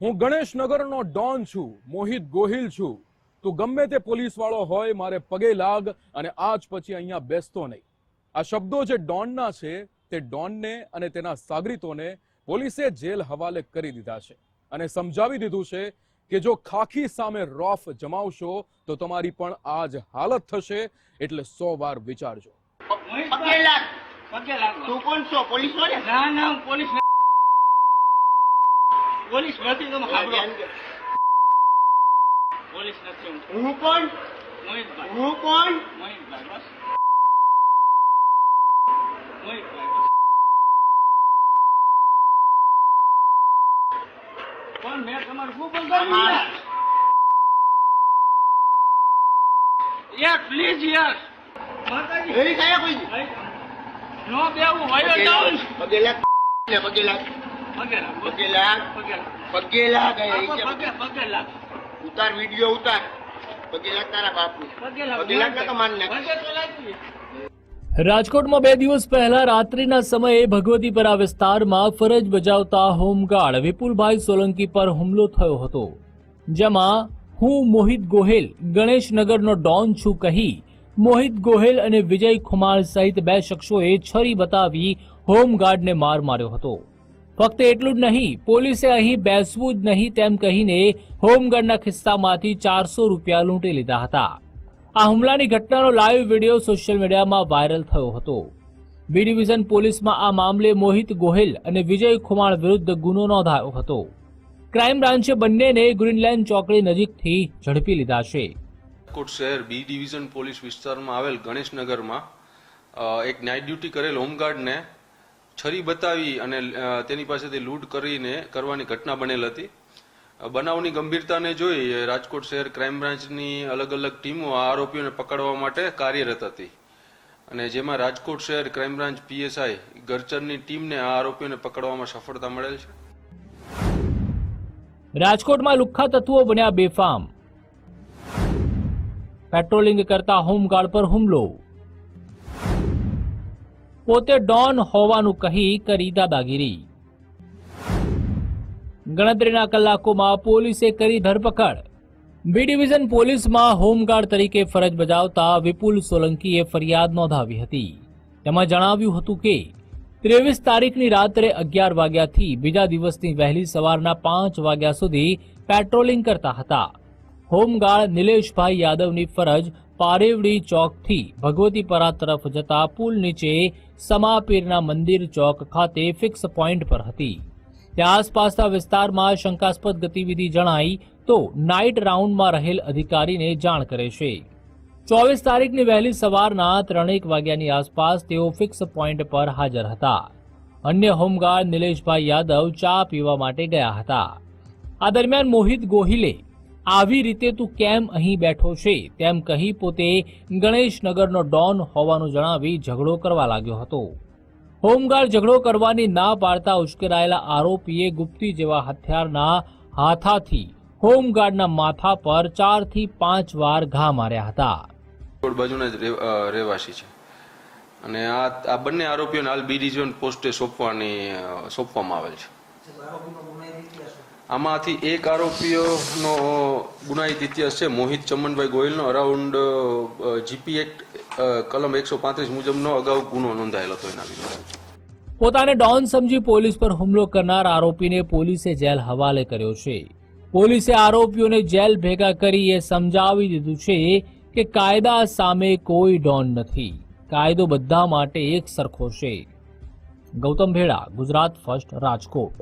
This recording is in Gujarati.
હું ગણેશનગરનો ડોન છું મોહિત ગોહિલ છું. તું ગમે તે પોલીસવાળો હોય મારે પગે લાગ અને આજ પછી અહીંયા બેસતો નહીં. આ શબ્દો જે ડોનના છે તે ડોનને અને તેના સાગરીતોને પોલીસે જેલ હવાલે કરી દીધા છે. અને સમજાવી દીધું છે કે જો ખાખી સામે રોફ જમાવશો તો તમારી પણ આજ હાલત થશે એટલે સો વાર વિચારજો. પગે લાગ પગે લાગ તું કોણ છો? પોલીસ વાળે ના ના પોલીસ. પોલીસ નથી તમે સાંભળો. પોલીસ નથી હું. કોણ? મોહિતભાઈ. હું કોણ? મોહિતભાઈ બસ. મોહિતભાઈ પણ મેં તમારું શું બંધ. યાર પ્લીઝ યાર. માતાજી. એવી થાય કોઈ? નો બેવું હોય ડાઉન પગે લાગ. પગે લાગ. પગે લાગ પગે લાગ? પગે લાગ. ઉતાર વીડિયો ઉતાર. પગે લાગ તારા બાપુ. પગે લાગ તો માન રાજકોટમાં બે દિવસ પહેલા રાત્રિના સમયે ભગવતીપરા વિસ્તારમાં ફરજ બજાવતા હોમગાર્ડ વિપુલભાઈ સોલંકી પર હુમલો થયો હતો. જેમાં હું મોહિત ગોહેલ ગણેશનગરનો ડોન છું કહી મોહિત ગોહેલ અને વિજય ખુમાર સહિત બે શખ્સોએ છરી બતાવી હોમગાર્ડને માર માર્યો હતો. ફક્ત એટલું જ નહીં, પોલીસે અહીં બેસવું જ નહીં તેમ કહીને હોમગાર્ડના ખિસ્સામાંથી ચારસો રૂપિયા લૂંટી લીધા હતા. આ હુમલાની ઘટનાનો લાઈવ વીડિયો સોશિયલ મીડિયામાં વાયરલ થયો હતો. બી ડિવિઝન પોલીસમાં આ મામલે મોહિત ગોહિલ અને વિજય ખુમાણ વિરુદ્ધ ગુનો નોંધાયો હતો. ક્રાઇમ બ્રાન્ચે બંનેને ગ્રીનલેન્ડ ચોકડી નજીકથી ઝડપી લીધા છે. રાજકોટ શહેર બી ડિવિઝન પોલીસ વિસ્તારમાં આવેલ ગણેશનગરમાં એક નાઇટ ડ્યુટી કરેલ હોમગાર્ડને છરી બતાવી અને તેની પાસેથી લૂંટ કરીને કરવાની ઘટના બનેલ હતી. બનાવની ગંભીરતાને જોઈ રાજકોટ શહેર ક્રાઇમ બ્રાન્ચની અલગ અલગ ટીમો આ આરોપીઓને પકડવા માટે કાર્યરત હતી. અને જેમાં રાજકોટ શહેર ક્રાઇમ બ્રાન્ચ પીએસઆઈ ગરચરની ટીમને આ આરોપીઓને પકડવામાં સફળતા મળેલ છે. રાજકોટમાં લુખ્ખા તત્વો બન્યા બેફામ. પેટ્રોલિંગ કરતા હોમગાર્ડ પર હુમલો. પોતે ડોન હોવાનું કહી કરી દાદાગીરી. ગણતરીના કલાકોમાં પોલીસે કરી ધરપકડ. બી ડિવિઝન પોલીસમાં હોમગાર્ડ તરીકે ફરજ બજાવતા વિપુલ સોલંકીએ ફરિયાદ નોંધાવી હતી. તેમાં જણાવ્યું હતું કે, ત્રેવીસ તારીખની રાત્રે અગિયાર વાગ્યાથી બીજા દિવસની વહેલી સવારના પાંચ વાગ્યા સુધી પેટ્રોલિંગ કરતા હતા. હોમગાર્ડ નિલેશભાઈ યાદવની ફરજ પારેવડી ચોકથી ભગવતીપરા તરફ જતા પુલ નીચે સમાપીરના મંદિર ચોક ખાતે ફિક્સ પોઈન્ટ પર હતી. ત્યાં આસપાસના વિસ્તારમાં શંકાસ્પદ ગતિવિધિ જણાઈ તો નાઇટ રાઉન્ડમાં રહેલ અધિકારીને જાણ કરે છે. ચોવીસ તારીખની વહેલી સવારના ત્રણેક વાગ્યાની આસપાસ તેઓ ફિક્સ પોઈન્ટ પર હાજર હતા. અન્ય હોમગાર્ડ નિલેશભાઈ યાદવ ચા પીવા માટે ગયા હતા. આ દરમિયાન મોહિત ગોહિલે આવી રીતે તું કેમ અહીં બેઠો છે? તેમ કહી પોતે ગણેશનગરનો ડોન હોવાનું જણાવી ઝઘડો કરવા લાગ્યો હતો. હોમગાર્ડ ઝઘડો કરવાની ના પાડતા ઉશ્કેરાયેલા આરોપીએ ગુપ્તી જેવા હથિયારના હાથાથી હોમગાર્ડના માથા પર ચારથી પાંચ વાર ઘા માર્યા હતા. બાજુના જ રહેવાસી છે. અને આ બંને આરોપીઓને હાલ બી ડિવિઝન પોસ્ટે સોંપવાની સોંપવામાં આવેલ છે. આમાંથી એક આરોપીઓનો ગુનાહિત ઇતિહાસ છે. મોહિત ચમનભાઈ ગોયલનો અરાઉન્ડ જીપી એક્ટ કલમ એકસો પાંત્રીસ મુજબનો અગાઉ ગુનો નોંધાયેલો હતો એના વિરુદ્ધ. પોતાને ડોન સમજી પોલીસ પર હુમલો કરનાર આરોપીને પોલીસે જેલ હવાલે કર્યો છે. પોલીસે આરોપીઓને જેલ ભેગા કરી એ સમજાવી દીધું છે કે કાયદા સામે કોઈ ડોન નથી. કાયદો બધા માટે એક સરખો છે. ગૌતમ ભેડા ગુજરાત ફર્સ્ટ રાજકોટ.